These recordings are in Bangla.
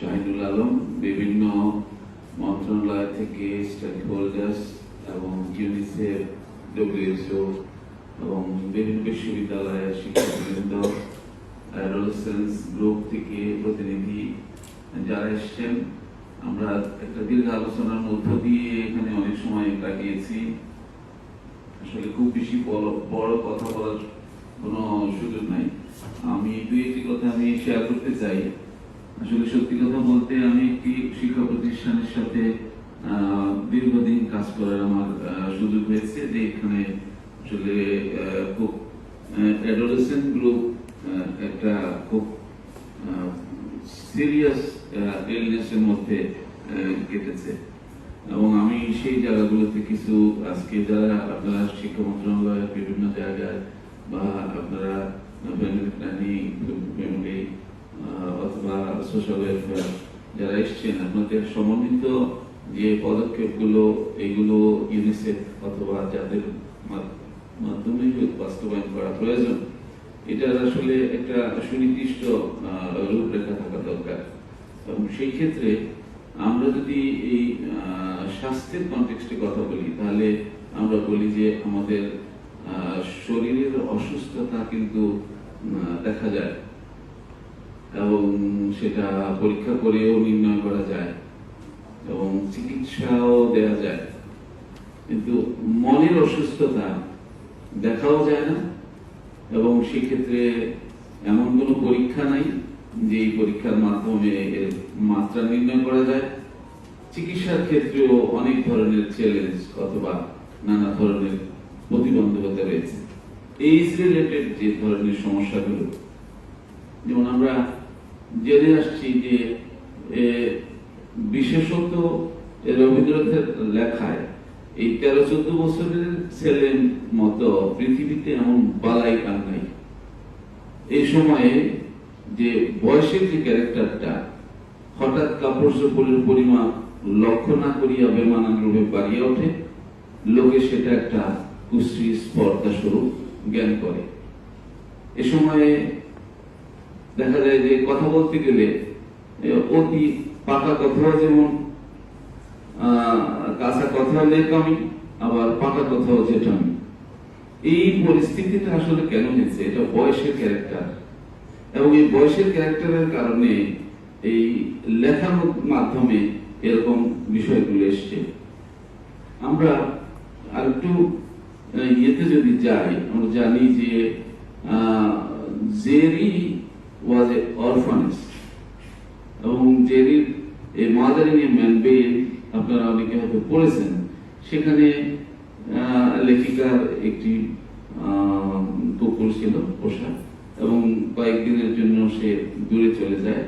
শাহিনুল আলম, বিভিন্ন মন্ত্রণালয় থেকে স্টেক হোল্ডার্স এবং ইউনিসেফ ডব্লিউএসও এবং বিভিন্ন বিশ্ববিদ্যালয়ের শিক্ষকবৃন্দ অ্যাডোলেসেন্স গ্রুপ থেকে প্রতিনিধি যারা এসছেন। আমরা একটা দীর্ঘ আলোচনার মধ্য দিয়ে এখানে অনেক সময় কাটিয়েছি। আসলে খুব বেশি বড় কথা বলার কোনো সুযোগ নাই। আমি দুই একটি কথা আমি শেয়ার করতে চাই। আসলে সত্যি কথা বলতে আমি একটি শিক্ষা প্রতিষ্ঠানের সাথে দীর্ঘদিন কাজ করার আমার সুযোগ হয়েছে যে এখানে আসলে খুব অ্যাডোলেসেন্ট গ্রুপ একটা খুব সিরিয়াস ইলনেসের মধ্যে কেটেছে। এবং আমি সেই জায়গাগুলোতে কিছু, আজকে যারা আপনারা শিক্ষা মন্ত্রণালয়ের বিভিন্ন জায়গায় বা আপনারা ফ্যামিলি প্ল্যানিং ফ্যামিলি অথবা সোশ্যাল ওয়েলফেয়ার যারা এসছেন, আপনাদের সমন্বিত যে পদক্ষেপগুলো, এগুলো ইউনিসেফ অথবা যাদের মাধ্যমে বাস্তবায়ন করা প্রয়োজন, এটার আসলে একটা সুনির্দিষ্ট রূপরেখা থাকা দরকার। এবং সেই ক্ষেত্রে আমরা যদি এই স্বাস্থ্যের কনটেক্সটে কথা বলি, তাহলে আমরা বলি যে আমাদের শরীরের অসুস্থতা কিন্তু দেখা যায়। এবং সেটা পরীক্ষা করেও নির্ণয় করা যায় এবং চিকিৎসাও দেওয়া যায়। কিন্তু মনের অসুস্থতা দেখাও যায় না এবং সেক্ষেত্রে এমন কোনো পরীক্ষা নাই যে পরীক্ষার মাধ্যমে এর মাত্রা নির্ণয় করা যায়। চিকিৎসার ক্ষেত্রেও অনেক ধরনের চ্যালেঞ্জ অথবা নানা ধরনের প্রতিবন্ধকতা রয়েছে। এইজ রিলেটেড যে ধরনের সমস্যাগুলো, যেমন আমরা জেনে আসছি যে বিশেষত রবীন্দ্রনাথের লেখায় এই তেরো চোদ্দ বছরের ছেলের মতো পৃথিবীতে এমন বালাই কান নাই। এই সময়ে যে বয়সের যে ক্যারেক্টারটা, হঠাৎ কাপড় চোপড়ের পরিমাপ লক্ষ্য না করিয়া বেমানান রূপে বাড়িয়ে ওঠে, লোকে সেটা একটা কুশ্রী স্পর্ধা স্বরূপ জ্ঞান করে। এ সময়ে দেখা যায় যে কথা বলতে গেলে অতি পাকা কথাও যেমন কাঁচা কথাও লেখামি আবার পাকা কথাও জেঠামি এই পরিস্থিতিটা আসলে কেন হয়েছে? এটা বয়সের ক্যারেক্টার এবং এই বয়সের ক্যারেক্টারের কারণে এই লেখার মাধ্যমে এরকম বিষয়গুলো এসছে। আমরা আর একটু ইয়েতে যদি যাই, আমরা জানি যে জেরি ওয়াজ এ অরফানেস এবং জেরির এই মাদারিং এ ম্যানবেল আপনারা অনেকে হয়তো পড়েছেন, সেখানে লেখিকার একটি কুকুর ছিল পোষা এবং কয়েকদিনের জন্য সে দূরে চলে যায়।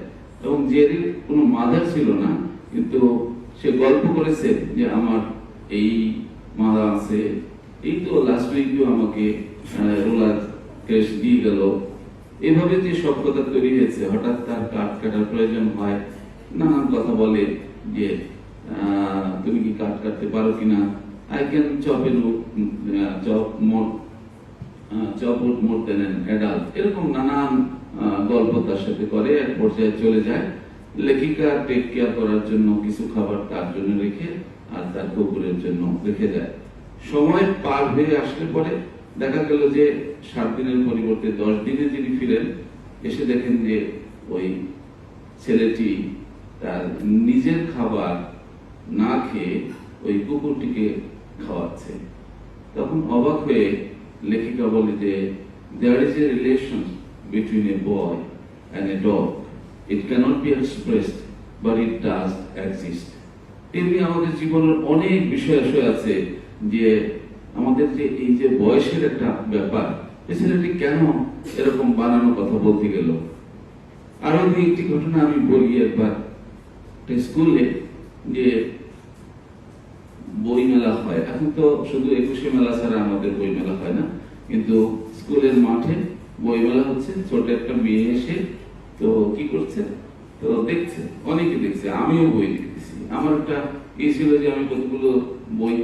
এবং জেরির কোনো মাদার ছিল না, কিন্তু সে গল্প করেছে যে আমার এই মারা আছে, এই তো লাস্ট উইকেও আমাকে রোলার কেস দিয়ে গেল। এভাবে যে সভ্যতা তৈরি হয়েছে, হঠাৎ তার কাঠ কাটার প্রয়োজন হয়, নানান কথা বলে যে তুমি কি কাঠ কাটতে পারো কিনা? I can chop and chop more chop more then adult এরকম নানান গল্প তার সাথে করে, এক পর্যায়ে চলে যায়। লেখিকা টেক কেয়ার করার জন্য কিছু খাবার তার জন্য রেখে আর তার কুকুরের জন্য রেখে যায়। সময় পার হয়ে আসলে পরে দেখা গেল যে সাত দিনের পরিবর্তে দশ দিনে যিনি ফিরেন, এসে দেখেন যে ওই ছেলেটি তার নিজের খাবার না খেয়ে ওই কুকুরটিকে খাওয়াচ্ছে। তখন অবাক হয়ে লেখিকা বলে যে there is a relation between a boy and a dog it cannot be expressed but it does exist এমনি আমাদের জীবনের অনেক বিষয় আছে যে আমাদের যে এই যে বয়সের একটা ব্যাপার ছেলেটি কেন এরকম বানানো কথা বলতে গেল? আরও দুই একটি ঘটনা আমি বলি একবার। স্কুলে যে বই মেলা হয়, এখন তো শুধু একুশে মেলা ছাড়া আমাদের বই মেলা হয় না, কিন্তু স্কুলের মাঠে বই মেলা হচ্ছে ছোট একটা মেয়ে এসে তো কি করছে? তো দেখছে, অনেকে দেখছে, আমিও বই দেখতেছি। আমার একটা ই ছিল যে আমি কতগুলো বই